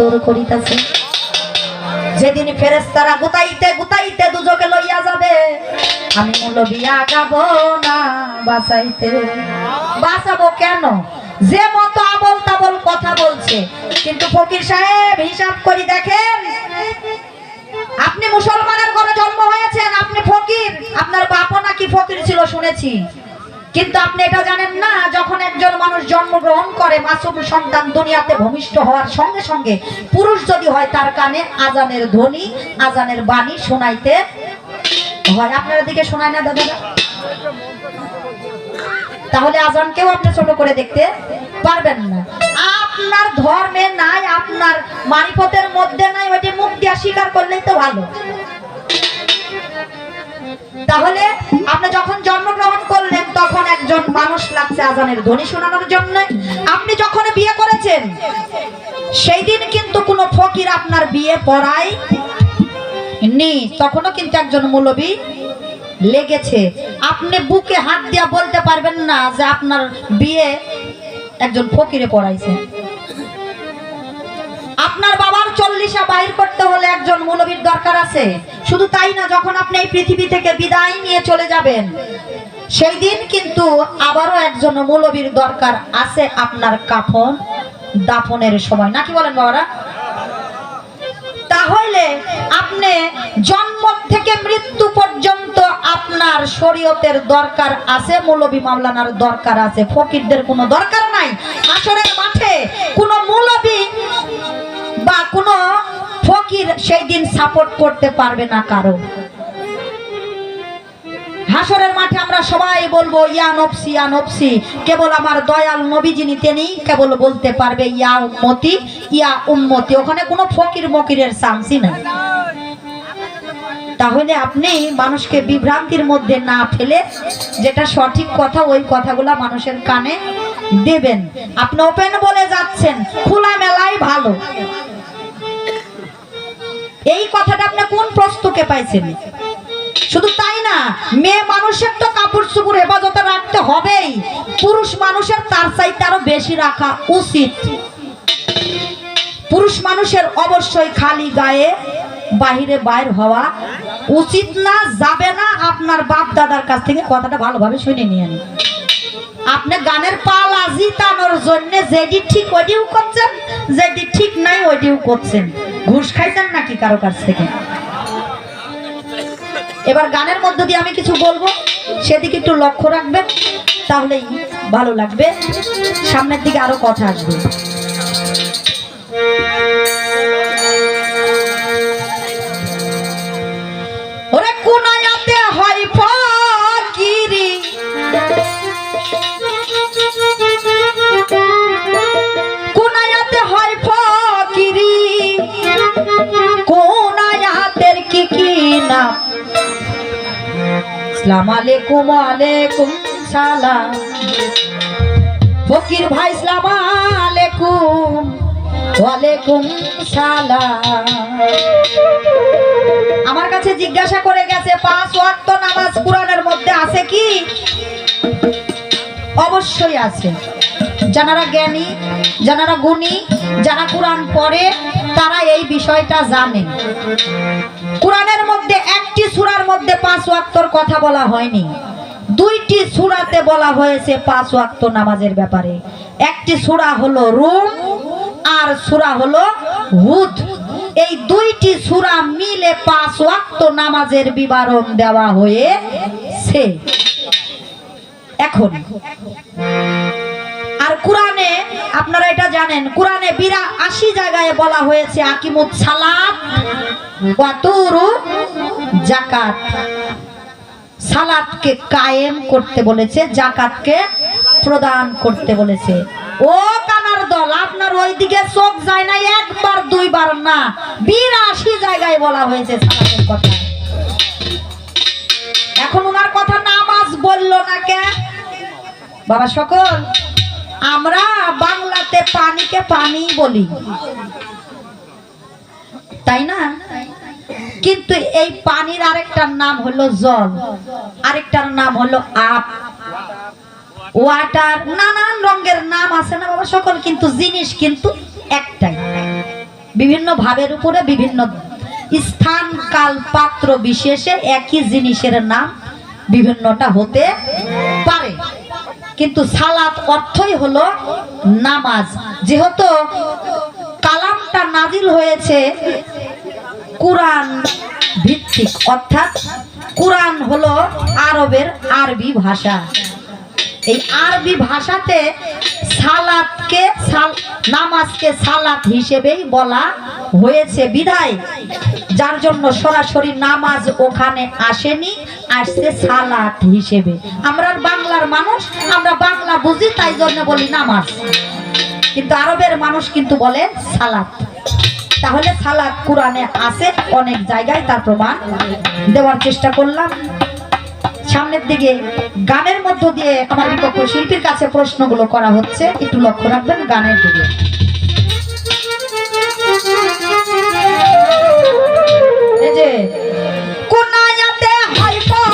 উত্তর করিতেছে। যেদিন ফেরেস্তারা গুতাইতে গুতাইতে দুজকে লইয়া যাবে, আমি মূলবিয়া গাবো না বাঁচাইতে। বাঁচাবো কেন? যে মতো আবল তাবল কথা বলছে, কিন্তু ফকির সাহেব হিসাব করি দেখেন, আপনি মুসলমানের ঘরে জন্ম হয়েছেন, আপনি ফকির, আপনার বাপও নাকি ফকির ছিল শুনেছি। কিন্তু আপনি এটা জানেন না, যখন একজন মানুষ জন্মগ্রহণ করে, মাসুম সন্তান দুনিয়াতে ভূমিষ্ঠ হওয়ার সঙ্গে সঙ্গে পুরুষ যদি হয়, তার কানে আজানের ধ্বনি, আজানের বাণী শোনাইতে হয়। আপনার দিকে শোনায় না দাদা তাহলে আজানকেও আপনি ছোট করে দেখতে পারবেন না। আপনার ধর্মে নাই, আপনার মারিফতের মধ্যে নাই, ওইটি মুখ দিয়া স্বীকার করলেই তো ভালো। তাহলে আপনি যখন জন্মগ্রহণ করলেন, তখন একজন মানুষ লাগছে আজানের ধ্বনি শোনানোর জন্য। আপনি যখন বিয়ে করেছেন, সেই দিন কিন্তু কোনো ফকির আপনার বিয়ে পড়ায় নি। তখনও কিন্তু একজন মৌলবী লেগেছে। আপনি বুকে হাত দিয়া বলতে পারবেন না যে আপনার বিয়ে একজন ফকিরে পড়াইছে। আপনার বাবার চল্লিশা বাহির করতে হলে একজন মৌলবীর দরকার আছে। শুধু তাই না, যখন আপনি এই পৃথিবী থেকে বিদায় নিয়ে চলে যাবেন, সেই দিন কিন্তু আবারও একজন মৌলবীর দরকার আছে আপনার কাফন দাফনের সময়। নাকি বলেন বাবারা? তাহলে আপনি জন্ম থেকে মৃত্যু পর্যন্ত আপনার শরীয়তের দরকার আছে, মৌলবী মাওলানার দরকার আছে, ফকিরদের কোনো দরকার নাই। আসরের মাঠে সেই দিন সাপোর্ট করতে পারবে না কারও। হাসরের মাঠে আমরা সবাই বলব, ইয়া নফসি ইয়া নফসি কেবল আমার দয়াল নবী যিনি তিনি কেবল বলতে পারবে, ইয়া উম্মতি ইয়া উম্মতি। ওখানে কোনো ফকির মকিরের চান্সই নাই। তাহলে আপনি মানুষকে বিভ্রান্তির মধ্যে না ফেলে যেটা সঠিক কথা, ওই কথাগুলা মানুষের কানে দেবেন। আপনি ওপেন বলে যাচ্ছেন খোলা মেলাই ভালো। এই কথাটা আপনি কোন প্রস্তুকে পাইছেন? শুধু তাই না, মেয়ে মানুষের তো কাপড় চুপুর হেফাজতে রাখতে হবেই। পুরুষ মানুষের তার চাইতে আরও বেশি রাখা উচিত। পুরুষ মানুষের অবশ্যই খালি গায়ে বাহিরে বাইর হওয়া উচিত না, যাবে না। আপনার বাপ দাদার কাছ থেকে কথাটা ভালোভাবে শুনে নিয়ে নিন আপনি গানের পালা জিতানোর জন্য যেটি ঠিক ওইটিও করছেন, যেটি ঠিক নাই ওইটিও করছেন। ঘুষ খাইছেন নাকি কারও কাছ থেকে? এবার গানের মধ্য দিয়ে আমি কিছু বলব। সেদিকে একটু লক্ষ্য রাখবেন, তাহলেই ভালো লাগবে। সামনের দিকে আরও কথা আসবে। সালাম আলাইকুম আলাইকুম সালাম। ফকির ভাই সালাম আলাইকুম, ওয়ালাইকুম সালাম। আমার কাছে জিজ্ঞাসা করে গেছে, পাঁচ ওয়াক্ত নামাজ কোরআনের মধ্যে আছে কি? অবশ্যই আছে। যারা জ্ঞানী যারা গুণী, যারা কোরআন পড়ে, তারা এই বিষয়টা জানে। কোরআনের পাঁচ ওয়াক্তর কথা বলা হয়নি। দুইটি সূরাতে বলা হয়েছে পাঁচ ওয়াক্ত নামাজের ব্যাপারে। একটি সূরা হলো রুম, আর সূরা হলো হুদ। এই দুইটি সূরা মিলে পাঁচ ওয়াক্ত নামাজের বিবরণ দেওয়া হয়েছে। এখন, আর কোরআনে, আপনারা এটা জানেন, কোরআনে বিরা আশি জায়গায় বলা হয়েছে আকিমুত সালাত জাকাত সালাতকে কায়েম করতে বলেছে, জাকাতকে প্রদান করতে বলেছে। ও কানার দল, আপনার ওইদিকে চোখ যায় না একবার, দুইবার না, বিরাশি জায়গায় বলা হয়েছে সালাতের কথা। এখন ওনার কথা নামাজ বলল না কে? বাবা সকল, আমরা বাংলাতে পানিকে পানি বলি। তাই না? কিন্তু এই পানির আরেকটার নাম হলো জল। আরেকটার নাম হলো আপ। ওয়াটার, নানান রঙের নাম আছে না বাবা সকল, কিন্তু জিনিস কিন্তু একটাই। বিভিন্ন ভাবের উপরে বিভিন্ন স্থান, কাল, পাত্র বিশেষে একই জিনিসের নাম বিভিন্নটা হতে পারে। কিন্তু সালাত অর্থই হলো নামাজ। যেহেতু কালামটা নাজিল হয়েছে কোরআন ভিত্তিক, অর্থাৎ কোরআন হলো আরবের আরবি ভাষা। এই আরবি ভাষাতে সালাতকে সাল নামাজকে সালাত হিসেবেই বলা হয়েছে বিধায়। যার জন্য সরাসরি নামাজ ওখানে আসেনি, আসছে সালাত হিসেবে। আমরা বাংলার মানুষ, আমরা বাংলা বুঝি, তাই জন্য বলি নামাজ। কিন্তু আরবের মানুষ কিন্তু বলে সালাত। তাহলে সালাদ কোরআনে আছে, অনেক জায়গায় তার প্রমাণ দেওয়ার চেষ্টা করলাম। সামনের দিকে গানের মধ্য দিয়ে আমার বিপক্ষ শিল্পীর কাছে প্রশ্নগুলো করা হচ্ছে, একটু লক্ষ্য রাখবেন গানের দিকে।